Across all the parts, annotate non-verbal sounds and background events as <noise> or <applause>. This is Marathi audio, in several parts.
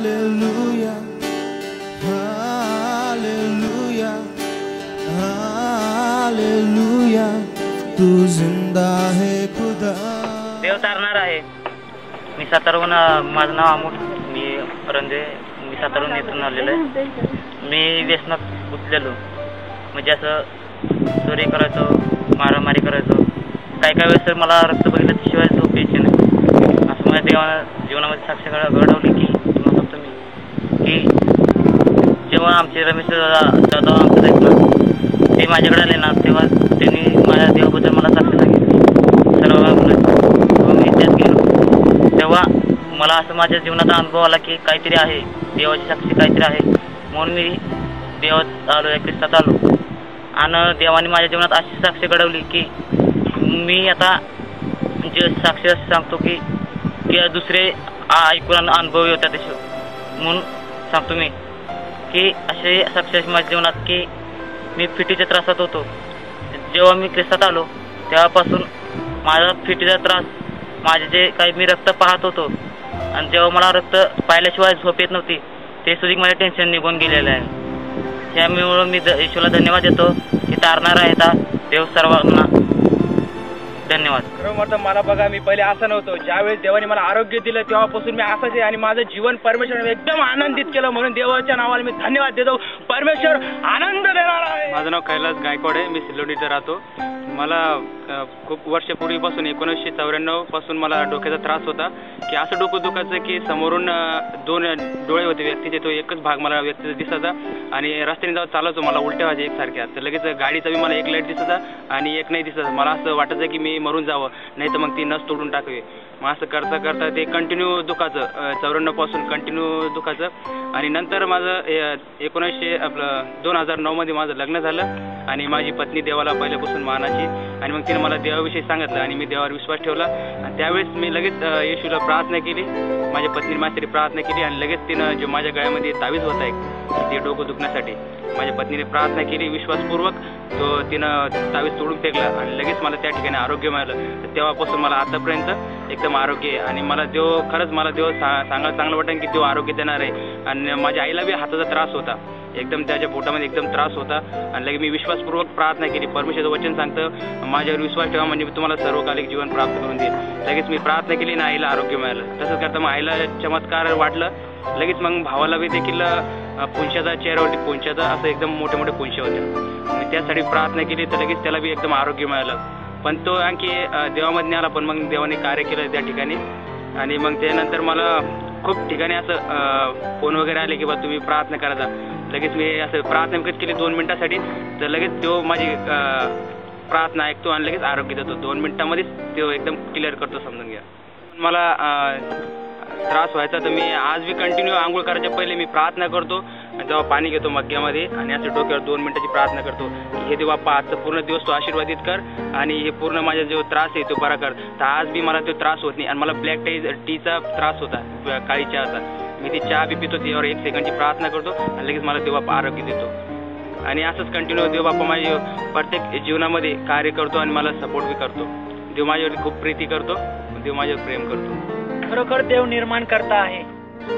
Hallelujah. Hallelujah. Hallelujah. तू जिंदा है खुदा. देव तारणार आहे. मी सातारहून माझं नाव अमोल मी रंदे मी सातारहून इथून आलेलो आहे. मी व्यसनात गुंतलेलो. म्हणजे असं चोरी करायचो मारामारी करायचो. काय काय वेळेस तर मला रक्त बघितल्याशिवाय झोप यायची नाही. असं माझ्या देवानं जीवनामध्ये साक्ष घडवली की तुम्हाला सांगतो मी की जेव्हा आमचे रमेश जाधव आमचे आहेत ना ते माझ्याकडे आले ना तेव्हा त्यांनी माझ्या देवाबद्दल मला साक्ष सांगितली. सर्व मी त्यात गेलो. तेव्हा मला असं माझ्या जीवनाचा अनुभव आला की काहीतरी आहे. देवाची साक्षी काहीतरी आहे. म्हणून मी देवात आलो या ख्रिस्तात आलो. आणि देवाने माझ्या जीवनात अशी साक्ष घडवली की मी आता म्हणजे जे साक्ष सांगतो की दुसरे ऐकून अनुभव होतात म्हणून सांगतो मी की असे साक्ष माझ्या जीवनात की मी फिटीच्या त्रासात होतो. जेव्हा मी क्रिस्तात आलो तेव्हापासून माझा फिटीचा त्रास माझे जे काही मी रक्त पाहत होतो आणि जेव्हा मला रक्त पाहिल्याशिवाय झोप येत नव्हती ते सुद्धा माझे टेन्शन निघून गेलेलं आहे. त्यामुळं मी द- येशूला धन्यवाद देतो की तारणारा आहे देव सर्वांना. धन्यवाद. खरं म्हटलं मला बघा मी पहिले असं नव्हतो. ज्यावेळेस देवाने मला आरोग्य दिलं तेव्हापासून मी असंच आहे आणि माझं जीवन परमेश्वराने एकदम आनंदित केलं म्हणून देवाच्या नावाला मी धन्यवाद देतो. परमेश्वर आनंद देणार आहे. माझं नाव कैलास गायकवाड आहे. मी सिल्लोडीचा राहतो. मला खूप वर्षापूर्वीपासून एकोणीसशे चौऱ्याण्णवपासून मला डोक्याचा त्रास होता की असं डोकं दुखायचं की समोरून दोन डोळे होते व्यक्तीचे तो एकच भाग मला व्यक्तीचा दिसायचा आणि रस्त्याने जाऊन चालायचो मला उलट्या व्हायच्या एकसारख्या. तर लगेच गाडीचा बी मला एक लाइट दिसायचा आणि एक नाही दिसायचा. मला असं वाटायचं की मी मरून जावं नाही तर मग ती नस तोडून टाकावी. मग असं करता करता ते कंटिन्यू दुखायचं. चौऱ्याण्णवपासून कंटिन्यू दुखायचं. आणि नंतर माझं एकोणीसशे आपलं दोन हजार नऊमध्ये माझं लग्न झालं. आणि माझी पत्नी देवाला पहिल्यापासून मानाची आणि मग तिने मला देवाविषयी सांगितलं आणि मी देवावर विश्वास ठेवला. आणि त्यावेळेस मी लगेच येशूला प्रार्थना केली. माझ्या पत्नीने माझ्यासाठी प्रार्थना केली आणि लगेच तिनं जे माझ्या गळ्यामध्ये तावीज होता एक ते डोकं दुखण्यासाठी माझ्या पत्नीने प्रार्थना केली विश्वासपूर्वक. तो तिनं तावीज तोडून फेकला आणि लगेच मला त्या ठिकाणी आरोग्य मिळालं. तर तेव्हापासून मला आतापर्यंत एकदम आरोग्य आहे. आणि मला देव खरंच मला देव सा सांगायला चांगलं वाटेल की देव आरोग्य देणार आहे. आणि माझ्या आईला बी हाताचा त्रास होता. एकदम त्याच्या पोटामध्ये एकदम त्रास होता. आणि लगे मी विश्वासपूर्वक प्रार्थना केली. परमेश्वरचं वचन सांगतं माझ्यावर विश्वास ठेवा म्हणजे मी तुम्हाला सर्वकालिक जीवन प्राप्त करून देईल लगेच मी प्रार्थना केली आणि आईला आरोग्य मिळालं. तसंच करता मग आईला चमत्कार वाटलं. लगेच मग भावाला बी देखील पुंशाचा चेहऱ्यावरती पुंशाचा असं एकदम मोठे मोठे पुंशे होते मी त्यासाठी प्रार्थना केली तर लगेच त्याला बी एकदम आरोग्य मिळालं. पण तो आणखी देवामध्ये आला. पण मग देवाने कार्य केलं त्या ठिकाणी. आणि मग त्यानंतर मला खूप ठिकाणी असं फोन वगैरे आले की बा तुम्ही प्रार्थना करायचा लगेच मी असं प्रार्थना विकत केली दोन मिनिटासाठी तर लगेच तो माझी प्रार्थना ऐकतो आणि लगेच आरोग्य देतो. दोन मिनिटामध्येच तो एकदम क्लिअर करतो समजून घ्या. मला त्रास व्हायचा तर मी आज बी कंटिन्यू आंघोळ करायच्या पहिले मी प्रार्थना करतो जेव्हा पाणी घेतो मग्यामध्ये आणि असं डोक्यावर दोन मिनिटाची प्रार्थना करतो. की हे देवा पा आजचा पूर्ण दिवस तो आशीर्वादित कर आणि हे पूर्ण माझा जो त्रास आहे तो बरा कर. तर आज बी मला तो त्रास होत नाही आणि मला ब्लॅक टी टीचा त्रास होता काळीच्या काळी चहाचा मी ती चहा बी पितो त्यावर एक सेकंडची प्रार्थना करतो आणि लगेच मला देवा आरोग्य देतो. आणि असंच कंटिन्यू देव बाप्पा माझ्या प्रत्येक जीवनामध्ये कार्य करतो आणि मला सपोर्ट बी करतो. देव माझ्यावर खूप प्रीती करतो देव माझ्यावर प्रेम करतो. खरोखर देव निर्माण करता आहे.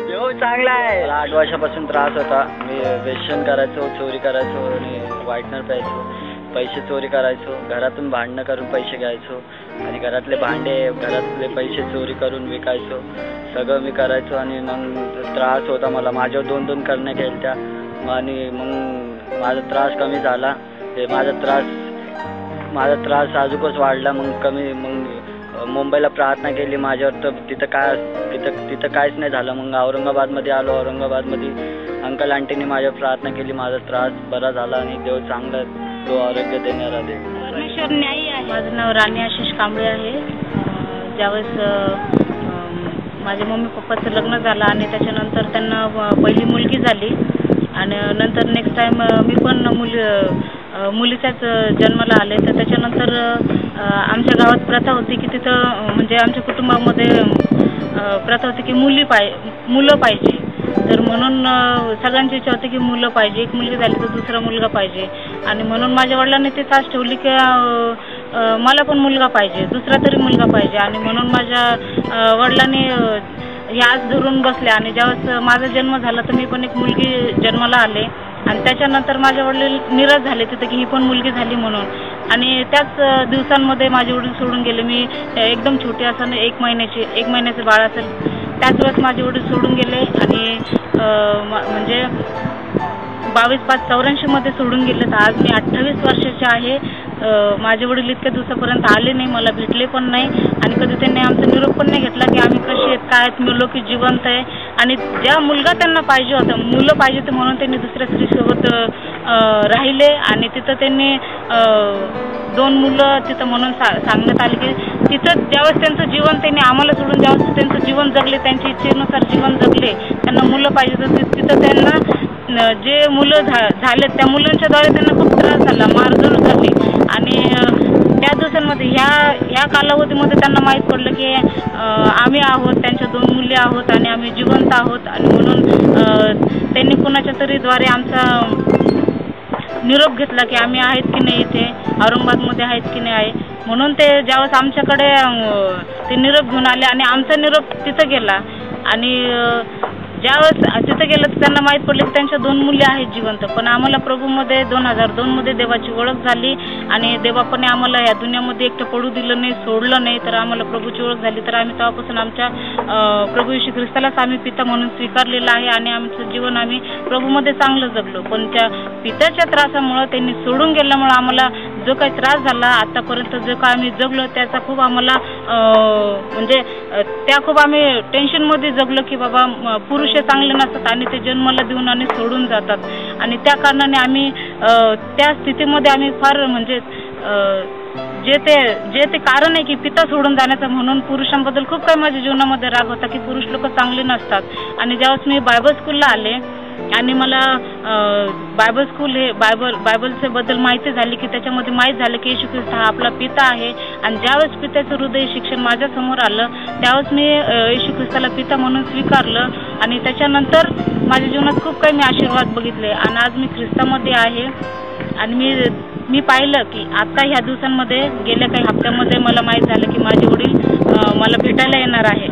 देव चांगला आहे. मला आठ वर्षापासून त्रास होता. मी व्यसन करायचो चोरी करायचो आणि व्हाईटनर प्यायचो. पैसे चोरी करायचो घरातून भांडणं करून पैसे घ्यायचो आणि घरातले भांडे घरातले पैसे चोरी करून विकायचो. सगळं मी करायचो आणि मग त्रास होता मला. माझ्यावर दोन दोन करणे केल्या त्या आणि मग माझा त्रास कमी झाला. ते माझा त्रास माझा त्रास अजूकच वाढला. मग कमी मग मुंबईला प्रार्थना केली माझ्यावर. तर तिथं काय तिथं तिथं काहीच नाही झालं. मग औरंगाबादमध्ये आलो. औरंगाबादमध्ये अंकल आंटीने माझ्यावर प्रार्थना केली. माझा त्रास बरा झाला आणि देव चांगला तो आरोग्य देणारा देव. परमेश्वर न्यायी आहे. माझं नाव राणी आशिष कांबळे आहे. अं, ज्यावेळेस अं, माझ्या मम्मी पप्पाचं लग्न झालं आणि त्याच्यानंतर त्यांना अं, पहिली मुलगी झाली. आणि नंतर नेक्स्ट टाइम मी पण मुली अं, मुलीच्याच अं, जन्माला आले. तर त्याच्यानंतर अं, आमच्या गावात प्रथा होती की तिथं अं, म्हणजे आमच्या कुटुंबामध्ये अं, प्रथा होती की मुली पाय मुलं पाहिजे. तर म्हणून सगळ्यांची इच्छा होती की मुलं पाहिजे. एक मुलगी झाली तर दुसरा मुलगा पाहिजे. आणि म्हणून माझ्या वडिलांनी ते तास ठेवली की मला पण मुलगा पाहिजे दुसरा तरी मुलगा पाहिजे. आणि म्हणून माझ्या वडिलांनी याच धरून बसले. आणि ज्यावेळेस माझा जन्म झाला तर मी पण एक मुलगी जन्माला आले. आणि त्याच्यानंतर माझे वडील निराश झाले तिथे की ही पण मुलगी झाली म्हणून. आणि त्याच दिवसांमध्ये माझे वडील सोडून गेले. मी एकदम छोटी असताना एक महिन्याची एक महिन्याचं बाळ असेल. त्याच वेळेस माझे वडील सोडून गेले आणि म- म्हणजे बावीस पाच चौऱ्याऐंशीमध्ये सोडून गेले. तर आज मी अठ्ठावीस वर्षाचे आहे. माझे वडील इतक्या दिवसापर्यंत आले नाही मला भेटले पण नाही. आणि कधी त्यांनी आमचा निरोप पण नाही घेतला की आम्ही कशी आहेत काय आहेत मुलं की जिवंत आहे. आणि ज्या मुलगा त्यांना पाहिजे होता मुलं पाहिजे होते म्हणून त्यांनी दुसऱ्या स्त्रीसोबत राहिले. आणि तिथं त्यांनी दोन मुलं तिथं म्हणून सा सांगण्यात आले की तिथं ज्यावेळेस त्यांचं जीवन त्यांनी आम्हाला सोडून ज्यावेळेस त्यांचं जीवन जगले त्यांच्या इच्छेनुसार जीवन जगले त्यांना मुलं पाहिजे होती. तिथं त्यांना जे मुलं झा झालेत त्या मुलांच्याद्वारे त्यांना खूप त्रास झाला मारधर झाली. आणि त्या दिवसांमध्ये ह्या ह्या कालावधीमध्ये त्यांना माहीत पडलं की आम्ही आहोत त्यांच्या दोन मुली आहोत आणि आम्ही जिवंत आहोत. आणि म्हणून त्यांनी कुणाच्या तरी द्वारे आमचा निरोप घेतला की आम्ही आहेत की नाही इथे औरंगाबादमध्ये आहेत की नाही आहे. म्हणून ते ज्यावेळेस आमच्याकडे ते निरोप घेऊन आले आणि आमचा निरोप तिथं गेला. आणि ज्यावेळेस तिथं गेलं तर त्यांना माहीत पडलं की त्यांच्या दोन मुली आहेत जिवंत. पण आम्हाला प्रभूमध्ये दोन हजार दोनमध्ये देवाची ओळख झाली आणि देवापणे आम्हाला या दुनियामध्ये एकटं पडू दिलं नाही सोडलं नाही तर आम्हाला प्रभूची ओळख झाली. तर आम्ही तेव्हापासून आमच्या प्रभू येशू ख्रिस्तालाच आम्ही पिता म्हणून स्वीकारलेलं आहे आणि आमचं जीवन आम्ही प्रभूमध्ये चांगलं जगलो. पण त्या पित्याच्या त्रासामुळं त्यांनी सोडून गेल्यामुळं आम्हाला जो काही त्रास झाला आतापर्यंत जो काय आम्ही जगलो त्याचा खूप आम्हाला म्हणजे त्या खूप आम्ही टेन्शनमध्ये जगलो की बाबा पुरुष चांगले नसतात आणि ते जन्माला देऊन आणि सोडून जातात. आणि त्या कारणाने आम्ही त्या स्थितीमध्ये आम्ही फार म्हणजे जे ते जे ते कारण आहे की पिता सोडून जाण्याचं म्हणून पुरुषांबद्दल खूप काही माझ्या जीवनामध्ये राग होता की पुरुष लोक चांगले नसतात. आणि ज्यावेळेस मी बायबल स्कूलला आले आणि मला बायबल स्कूल हे बायबल बायबलचे बद्दल माहिती झाली की त्याच्यामध्ये माहीत झालं की येशू ख्रिस्त हा आपला पिता आहे. आणि ज्यावेळेस पित्याचं हृदय शिक्षण माझ्यासमोर आलं त्यावेळेस मी येशू ख्रिस्ताला पिता म्हणून स्वीकारलं. आणि त्याच्यानंतर माझ्या जीवनात खूप काही मी आशीर्वाद बघितले. आणि आज मी ख्रिस्तामध्ये आहे. आणि मी मी पाहिलं की आता ह्या दिवसांमध्ये गेल्या काही हप्त्यामध्ये मला माहीत झालं की माझे वडील मला भेटायला येणार आहे.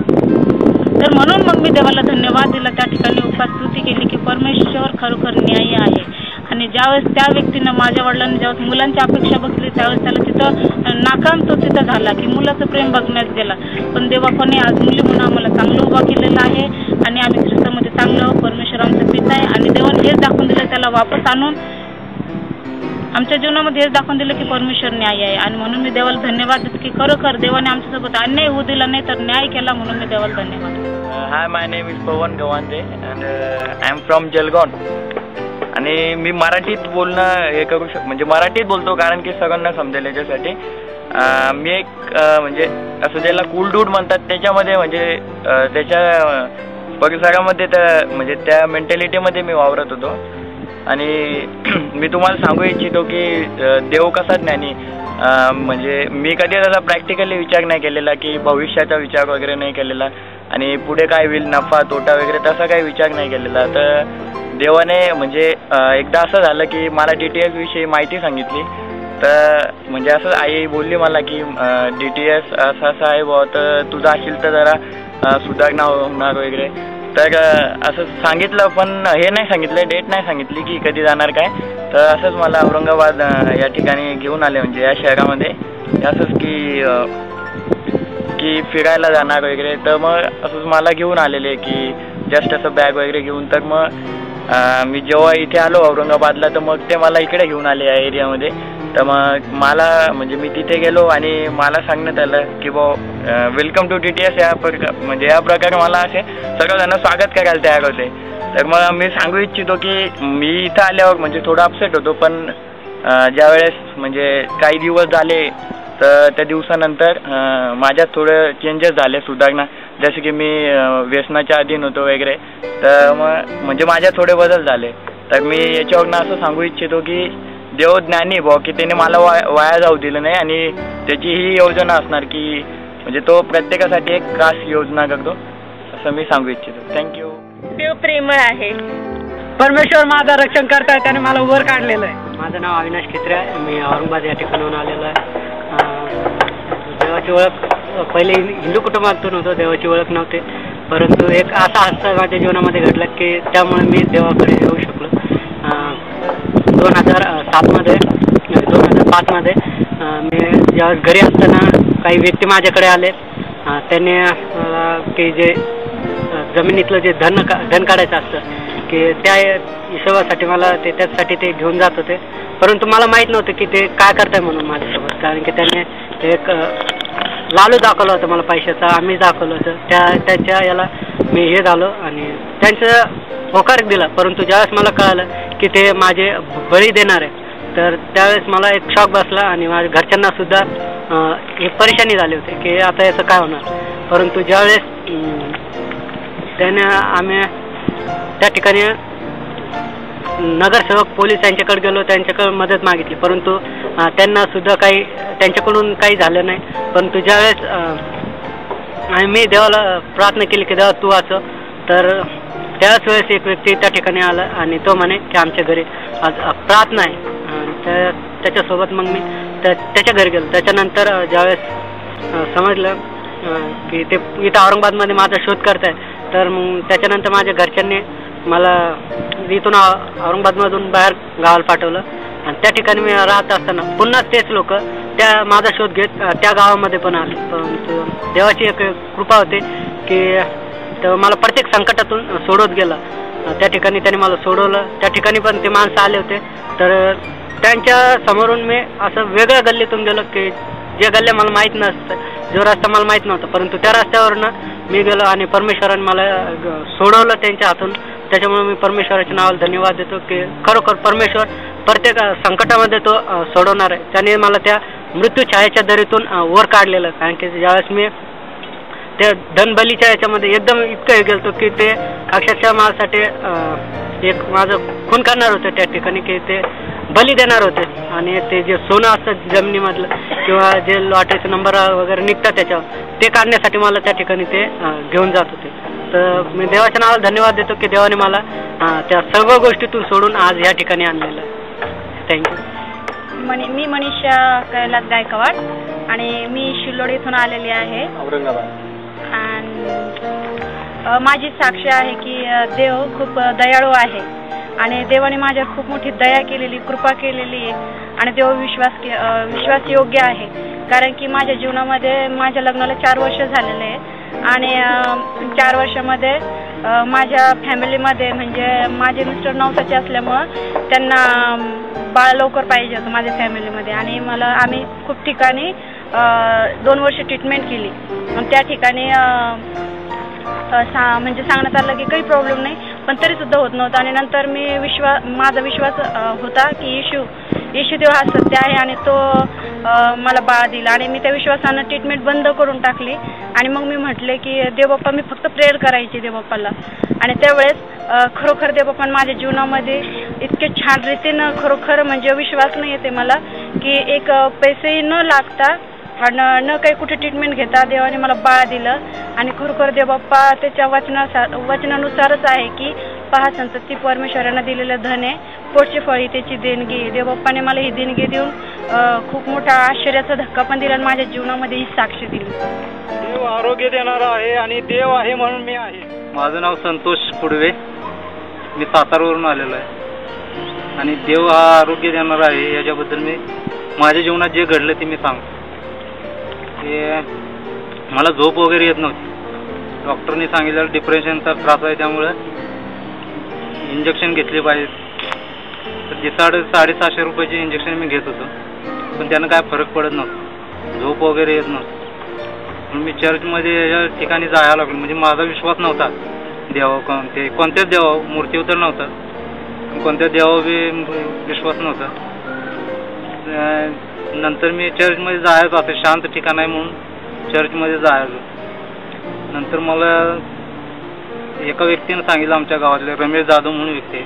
तर म्हणून मग मी देवाला धन्यवाद दिला. त्या ठिकाणी उपस्थिती केली की परमेश्वर खरोखर न्यायी आहे. आणि ज्यावेळेस त्या व्यक्तीनं माझ्या वडिलांनी ज्यावेळेस मुलांची अपेक्षा बघली त्यावेळेस त्याला तिथं नाकाम तो तिथं झाला की मुलाचं प्रेम बघण्यात गेला पण देवापणे आज मुली म्हणून आम्हाला चांगलं उभा केलेलं आहे आणि आम्ही ख्रिस्तामध्ये चांगलं परमेश्वर आमचं पिता आहे आणि देवाने हेच दाखवून दिलं त्याला वापस आणून आमच्या जीवनामध्ये हेच दाखवून दिलं की परमेश्वर न्याय आहे. आणि म्हणून मी देवाला धन्यवाद देतो की खरोखर देवाने आमच्यासोबत अन्याय होऊ दिला नाही तर न्याय केला म्हणून मी देवाला धन्यवाद hi my name is Pavan Gawande and I am from Jalgaon आणि मी मराठीत बोलणं हे करू शक म्हणजे मराठीत बोलतो कारण की सगळ्यांना समजेल याच्यासाठी. अं, मी एक अं, म्हणजे असं ज्याला कूल डूड म्हणतात त्याच्यामध्ये म्हणजे अं, त्याच्या परिसरामध्ये त्या म्हणजे त्या मेंटॅलिटीमध्ये मी वावरत होतो. आणि <clears throat> मी तुम्हाला सांगू इच्छितो की देव कसा ज्ञानी म्हणजे मी कधी त्याचा प्रॅक्टिकली विचार नाही केलेला की भविष्याचा विचार वगैरे नाही केलेला. आणि पुढे काय होईल नफा तोटा वगैरे तसा काही विचार नाही केलेला. तर देवाने म्हणजे एकदा असं झालं की मला डी टी एसविषयी माहिती सांगितली. तर म्हणजे असं आई बोलली मला की डी टी एस असं असं आहे बुवा तर तुझं असेल तर जरा सुधारणा होणार वगैरे. तर असं सांगितलं पण हे नाही सांगितलं डेट नाही सांगितली की कधी जाणार काय. तर असंच मला औरंगाबाद या ठिकाणी घेऊन आले म्हणजे या शहरामध्ये. असंच की की फिरायला जाणार वगैरे. तर मग असंच मला घेऊन आलेले की जस्ट असं बॅग वगैरे घेऊन. तर मग मी जेव्हा इथे आलो औरंगाबादला तर मग ते मला इकडे घेऊन आले या एरियामध्ये तर मग मला म्हणजे मी तिथे गेलो आणि मला सांगण्यात आलं की बो welcome to T T S या प्रकार म्हणजे या प्रकारे मला असे सर्वजण स्वागत करायला तयार होते. तर मग मी सांगू इच्छितो की मी इथं आल्यावर म्हणजे थोडं अपसेट होतो पण ज्यावेळेस म्हणजे काही दिवस झाले तर त्या दिवसानंतर माझ्यात थोडं चेंजेस झाले सुधारणा. जसे की मी व्यसनाच्या अधीन होतो वगैरे. तर मग म्हणजे माझ्यात थोडे बदल झाले. तर मी याच्यावरनं असं सांगू इच्छितो की देव ज्ञानी भाऊ की त्याने मला वाया वाया जाऊ दिलं नाही आणि त्याची ही योजना असणार की म्हणजे तो प्रत्येकासाठी एक खास योजना करतो असं मी सांगू इच्छितो. थँक्यू देव प्रेमळ आहे. परमेश्वर माझा रक्षण करताय त्याने मला वर काढलेलं आहे. माझं नाव अविनाश खित्रे आहे. मी औरंगाबाद या ठिकाणाहून आलेलो आहे. देवाची ओळख पहिले हिंदू कुटुंबातून होतो देवाची ओळख नव्हते. परंतु एक असा हादसा माझ्या जीवनामध्ये घडला की त्यामुळे मी देवाकडे येऊ दोन हजार सातमध्ये दोन हजार पाचमध्ये मी ज्यावेळेस घरी असताना काही व्यक्ती माझ्याकडे आले त्यांनी की जे जमिनीतलं जे धन का धन काढायचं असतं की त्या हिशोबासाठी मला ते त्याचसाठी ते घेऊन जात होते. परंतु मला माहीत नव्हतं की ते काय करताय म्हणून माझ्यासोबत. कारण की त्यांनी एक लालू दाखवलं होतं मला पैशाचा आम्ही दाखवलं होतं. त्या त्याच्या याला मी हे झालो आणि त्यांचं होकार दिला परंतु ज्यावेळेस मला कळालं की ते माझे बळी देणार आहे तर त्यावेळेस मला एक शॉक बसला आणि माझ्या घरच्यांना सुद्धा हे परेशानी झाली होती की आता याचं काय होणार. परंतु ज्यावेळेस त्याने आम्ही त्या ठिकाणी नगरसेवक पोलीस यांच्याकडे गेलो त्यांच्याकडे मदत मागितली. परंतु त्यांना सुद्धा काही त्यांच्याकडून काही झालं नाही. परंतु ज्यावेळेस आणि मी देवाला प्रार्थना केली की देवा तू वाचव तर त्याच वेळेस एक व्यक्ती त्या ठिकाणी आला आणि तो म्हणे की आमच्या घरी आज प्रार्थना आहे. तर त्या त्याच्यासोबत मग मी त्या त्याच्या घरी गेलो. त्याच्यानंतर ज्यावेळेस समजलं की ते इथं औरंगाबादमध्ये माझा शोध करताय. तर मग त्याच्यानंतर माझ्या घरच्यांनी मला इथून औरंगाबादमधून बाहेर गावाला पाठवलं. आणि त्या ठिकाणी मी राहत असताना पुन्हा तेच लोक त्या माझा शोध घेत त्या गावामध्ये पण आले. परंतु देवाची एक कृपा होते की तर मला प्रत्येक संकटातून सोडवत गेला. त्या ठिकाणी त्याने मला सोडवलं. त्या ठिकाणी पण ते माणसं आले होते. तर त्यांच्या समोरून मी असं वेगळ्या गल्लीतून गेलो की जे गल्ल्या मला माहीत नसतं जो रस्ता मला माहीत नव्हता परंतु त्या रस्त्यावरनं मी गेलो आणि परमेश्वराने मला ग- सोडवलं त्यांच्या हातून. त्याच्यामुळे मी परमेश्वराच्या नावाला धन्यवाद देतो की खरोखर परमेश्वर प्रत्येक संकटामध्ये तो सोडवणार आहे. त्याने मला त्या मृत्यू छायाच्या दरीतून वर काढलेलं. कारण की ज्यावेळेस मी त्या धनबलीच्या याच्यामध्ये एकदम इतकं हे गेलतो की ते अक्षरशः माझ्यासाठी एक माझं खून करणार होतं त्या ठिकाणी की ते बली देणार होते. आणि ते जे सोनं असतं जमिनीमधलं किंवा जे लॉटरीचे नंबर वगैरे निघतात त्याच्यावर ते काढण्यासाठी मला त्या ठिकाणी ते घेऊन जात होते. तर मी देवाच्या नावाला धन्यवाद देतो की देवाने मला त्या सर्व गोष्टीतून सोडून आज या ठिकाणी आणलेलं थँक्यू मनी मी मनीषा कैलास गायकवाड आणि मी शिल्लोड इथून आलेली आहे. औरंगाबाद. आणि माझी साक्ष आहे की देव खूप दयाळू आहे. आणि देवाने माझ्यावर खूप मोठी दया केलेली कृपा केलेली आहे. आणि देव विश्वास के विश्वास योग्य आहे. कारण की माझ्या जीवनामध्ये माझ्या लग्नाला चार वर्ष झालेले आहे. आणि चार वर्षामध्ये माझ्या फॅमिलीमध्ये म्हणजे माझे मिस्टर नवसाचे असल्यामुळं त्यांना बाळ लवकर पाहिजे होतं माझ्या फॅमिलीमध्ये आणि मला आम्ही खूप ठिकाणी दोन वर्ष ट्रीटमेंट केली. मग त्या ठिकाणी सा म्हणजे सांगण्यात आलं की काही प्रॉब्लेम नाही. पण तरी सुद्धा होत नव्हतं. आणि नंतर मी विश्वास माझा विश्वास होता की येशू येशू देव हा सत्य आहे आणि तो मला बाळ दिला. आणि मी त्या विश्वासानं ट्रीटमेंट बंद करून टाकली. आणि मग मी म्हटले की देवबाप्पा मी फक्त प्रेयर करायची देवबाप्पाला. आणि त्यावेळेस खरोखर देवबाप्पाने माझ्या जीवनामध्ये इतके छान रीतीनं खरोखर म्हणजे विश्वास नाही येते मला की एक पैसेही न लागता आणि न काही कुठे ट्रीटमेंट घेता देवाने मला बाळ दिलं. आणि खरोखर देवबाप्पा त्याच्या वचनासा वचनानुसारच आहे की पहा संतती परमेश्वरानं दिलेलं धन आहे. पोटची फळी त्याची देणगी. देवबाप्पाने मला ही देणगी देऊन खूप मोठा आश्चर्याचा धक्का पण दिला आणि माझ्या जीवनामध्ये ही साक्ष दिली. देव आरोग्य देणारा आहे आणि देव आहे म्हणून मी आहे. माझं नाव संतोष पुडवे मी सातारवरून आलेलो आहे. आणि देव हा आरोग्य देणारा आहे. याच्याबद्दल मी माझ्या जीवनात जे घडलं ते मी सांगतो. ते मला झोप वगैरे येत नव्हती. डॉक्टरनी सांगितलं डिप्रेशनचा त्रास आहे त्यामुळं इंजेक्शन घेतले पाहिजे. तर ते साडे साडेसहाशे रुपयाचे इंजेक्शन मी घेत होतो. पण त्यानं काय फरक पडत नव्हतं. झोप वगैरे येत नव्हतं. म्हणून मी चर्चमध्ये या ठिकाणी जायला लागलो. म्हणजे माझा विश्वास नव्हता. देवा कोण ते कोणत्याच देवा मूर्तीवर तर नव्हता. कोणत्या देवावर बी विश्वास नव्हता. नंतर मी चर्चमध्ये जायचो आता शांत ठिकाण आहे म्हणून चर्चमध्ये जायचो नंतर मला एका व्यक्तीनं सांगितलं आमच्या गावातले रमेश जाधव म्हणून व्यक्ती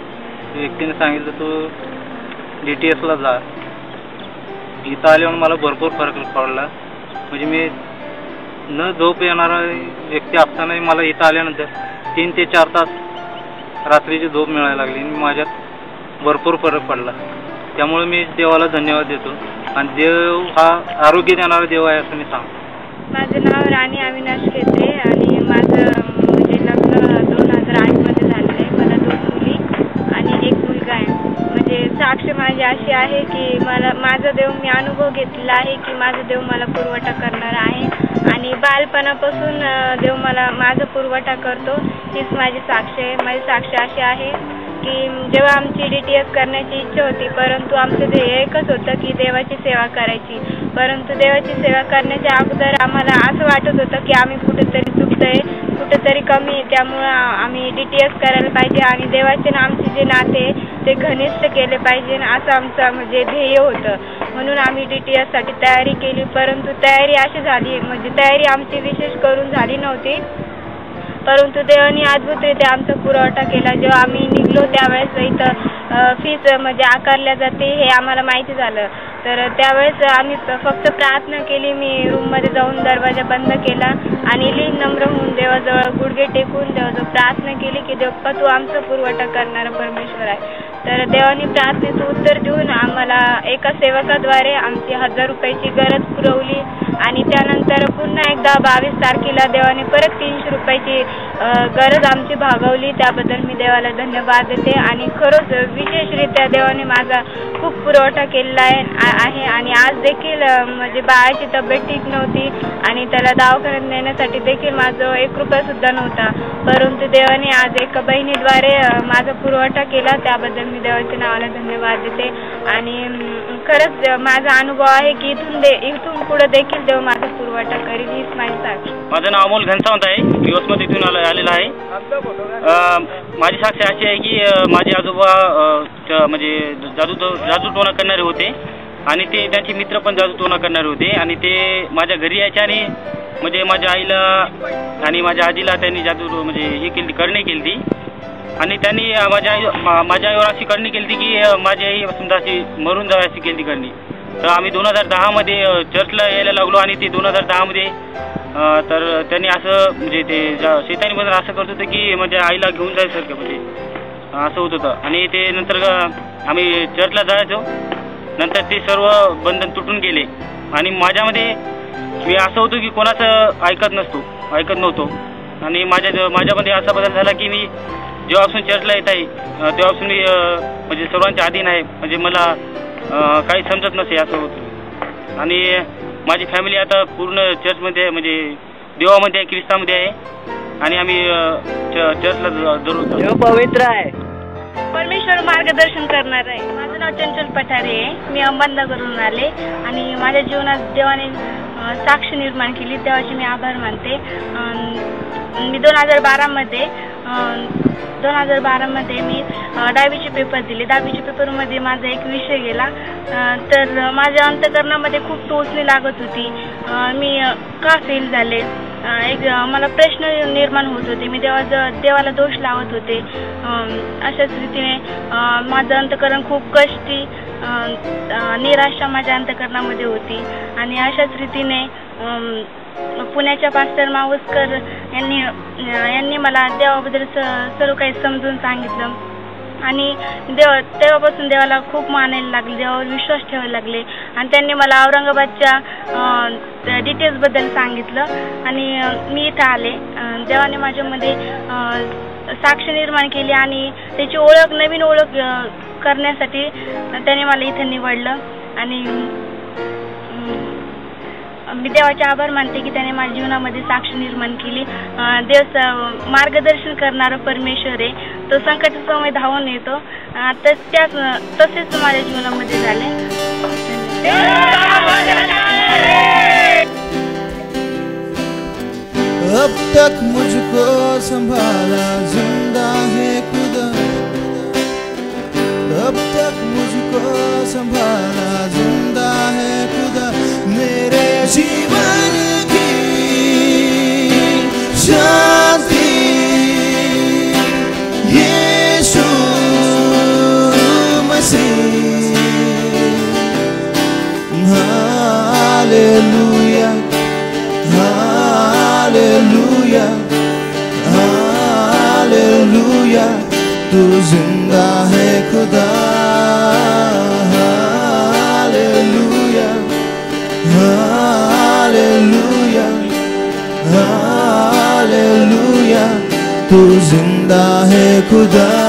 व्यक्तीने सांगितलं तू डी टी एसला जा. इथं आल्यावर मला भरपूर फरक पडला. म्हणजे मी न झोप येणारा व्यक्ती असतानाही मला इथं आल्यानंतर तीन ते चार तास रात्रीची झोप मिळायला लागली आणि माझ्यात भरपूर फरक पडला. त्यामुळे मी देवाला धन्यवाद देतो. आणि देव हा आरोग्य देणारा देव आहे असं मी सांगतो. माझं नाव राणी अविनाश खेत्रे आणि माझं म्हणजे लग्न दोन हजार आठमध्ये झालेलं आहे. मला दोन मुली आणि एक मुलगा आहे. म्हणजे साक्ष माझी अशी आहे की मला माझा देव मी अनुभव घेतलेला आहे की माझा देव मला पुरवठा करणार आहे. आणि बालपणापासून देव मला माझा पुरवठा करतो. हीच माझी साक्ष आहे. माझी साक्ष अशी आहे की जेव्हा आमची डी टी एस करण्याची इच्छा होती परंतु आमचं ध्येय एकच होतं की देवाची सेवा करायची. परंतु देवाची सेवा करण्याच्या अगोदर आम्हाला असं वाटत होतं की आम्ही कुठेतरी चुकतोय कुठेतरी कमी आहे त्यामुळं आम्ही डी टी एस करायला पाहिजे आणि देवाचे ना आमचे जे नाते ते घनिष्ठ केले पाहिजे असं आमचं म्हणजे ध्येय होतं. म्हणून आम्ही डी टी एससाठी तयारी केली परंतु तयारी अशी झाली म्हणजे तयारी आमची विशेष करून झाली नव्हती. परंतु देवाने अद्भुतरित्या आमचा पुरवठा केला. जेव्हा आम्ही निघलो त्यावेळेस इथं फीस म्हणजे आकारल्या जाते हे आम्हाला माहिती झालं. तर त्यावेळेस आम्ही फक्त प्रार्थना केली. मी रूममध्ये जाऊन दरवाजा बंद केला आणि लीन नम्र होऊन देवाजवळ गुडघे टेकून देवाजवळ प्रार्थना केली की देवप्पा तू आमचा पुरवठा करणारा परमेश्वर आहे. तर देवाने प्रार्थनेचं उत्तर देऊन आम्हाला एका सेवकाद्वारे आमची हजार रुपयाची गरज पुरवली. आणि त्यानंतर पुन्हा एकदा बावीस तारखेला देवाने परत तीनशे रुपयाची गरज आमची भागवली. त्याबद्दल मी देवाला धन्यवाद देते. आणि खरंच विशेषरित्या देवाने माझा खूप पुरवठा केलेला आहे आणि आज देखील म्हणजे बाळाची तब्येत ठीक नव्हती आणि त्याला दवाखान्यात नेण्यासाठी देखील माझं एक रुपया सुद्धा नव्हता. परंतु देवाने आज एका बहिणीद्वारे माझा पुरवठा केला. त्याबद्दल मी देवाच्या नावाला धन्यवाद देते. आणि खरंच माझा अनुभव आहे की इथून दे इथून पुढे देखील देव माझा पुरवठा करील हीच माझी साक्षी. माझं नाव अमोल घनसावंत आहे. दिवसमध्ये इथून आलं आलेलं आहे. माझी साक्षी अशी आहे की माझे आजोबा म्हणजे जादू जादूटोणा करणारे होते. आणि ते त्यांचे मित्र पण जादूटोणा करणारे होते. आणि ते माझ्या घरी यायचे आणि म्हणजे माझ्या आईला आणि माझ्या आजीला त्यांनी जादू म्हणजे हे केली करणे केली ती. आणि त्यांनी माझ्या आई माझ्या आईवर अशी करणी केली की माझी आई समजा अशी मरून जावी अशी केली करणी. तर आम्ही दोन हजार दहामध्ये चर्चला यायला लागलो आणि ते दोन हजार दहामध्ये तर त्यांनी असं म्हणजे ते जा- शैतानी असं करत होतं की म्हणजे आईला घेऊन जायसारखं म्हणजे असं होत होतं. आणि ते नंतर आम्ही चर्चला जायचो. नंतर ते सर्व बंधन तुटून गेले. आणि माझ्यामध्ये मी असं होतो की कोणाचं ऐकत नसतो ऐकत नव्हतो. आणि माझ्या माझ्यामध्ये असा बदल झाला की मी जेव्हापासून चर्चला येत आहे तेव्हापासून मी म्हणजे सर्वांच्या अधीन आहे. म्हणजे मला काही समजत नसे असं होतं. आणि माझी फॅमिली आता पूर्ण चर्चमध्ये आहे, म्हणजे देवामध्ये आहे ख्रिस्तामध्ये आहे. आणि आम्ही चर्चला जरूर जातो. पवित्र आहे. परमेश्वर मार्गदर्शन करणार आहे. माझं नाव चंचल पठारे आहे. मी अहमदनगरवरून आले आणि माझ्या जीवनात देवाने साक्ष निर्माण केली. तेव्हाचे मी आभार मानते. मी दोन हजार बारामध्ये दोन हजार बारामध्ये मी दहावीचे पेपर दिले. दहावीच्या पेपरमध्ये माझा एक विषय गेला. तर माझ्या अंतकरणामध्ये खूप टोचणी लागत होती. मी का फेल झाले? एक मला प्रश्न निर्माण होत होते. मी देवा देवाला दोष लावत होते. अशाच रीतीने माझं अंतकरण खूप कष्टी निराशा माझ्या अंतकरणामध्ये होती. आणि अशाच रीतीने पुण्याच्या पास्टर मावसकर यांनी यांनी मला देवाबद्दल स- सर्व काही समजून सांगितलं. आणि देव तेव्हापासून देवाला खूप मानायला लागले देवावर विश्वास ठेवायला लागले. आणि त्यांनी मला औरंगाबादच्या डिटेल्सबद्दल सांगितलं. आणि मी इथं आले. देवाने माझ्यामध्ये साक्ष निर्माण केली आणि त्याची ओळख नवीन ओळख करण्यासाठी त्याने मला इथं निवडलं. आणि मी देवाचे आभार मानते की त्याने माझ्या जीवनामध्ये साक्ष निर्माण केली. देव मार्गदर्शन करणारा परमेश्वर आहे. तो संकट समय धावून येतो. अं, तर त्याच तसेच माझ्या जीवनामध्ये झाले. अब तक मुझको संभाला जिंदा है खुदा। अब तक मुझको संभाला तू जिंदा है खुदा तू जिंदा है खुदा।